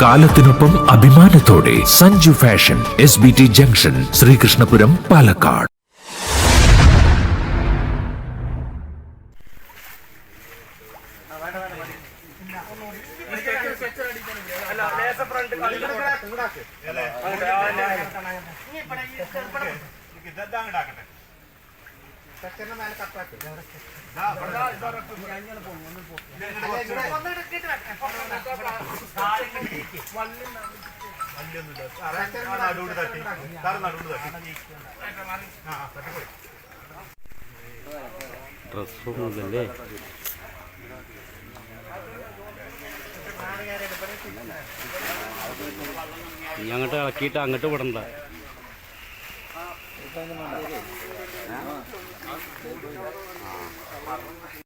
കാലത്തിനൊപ്പം അഭിമാനത്തോടെ Sanju fashion S B T junction Sreekrishnapuram Palakkad. ചെക്കന്റെ കട്ടാക്കി വല്ലൊന്നുമില്ല സാറേ തട്ടി. തട്ടി. അതല്ലേ നീ അങ്ങോട്ട് ഇളക്കിയിട്ട് അങ്ങോട്ട് വിടണ്ട. ആ.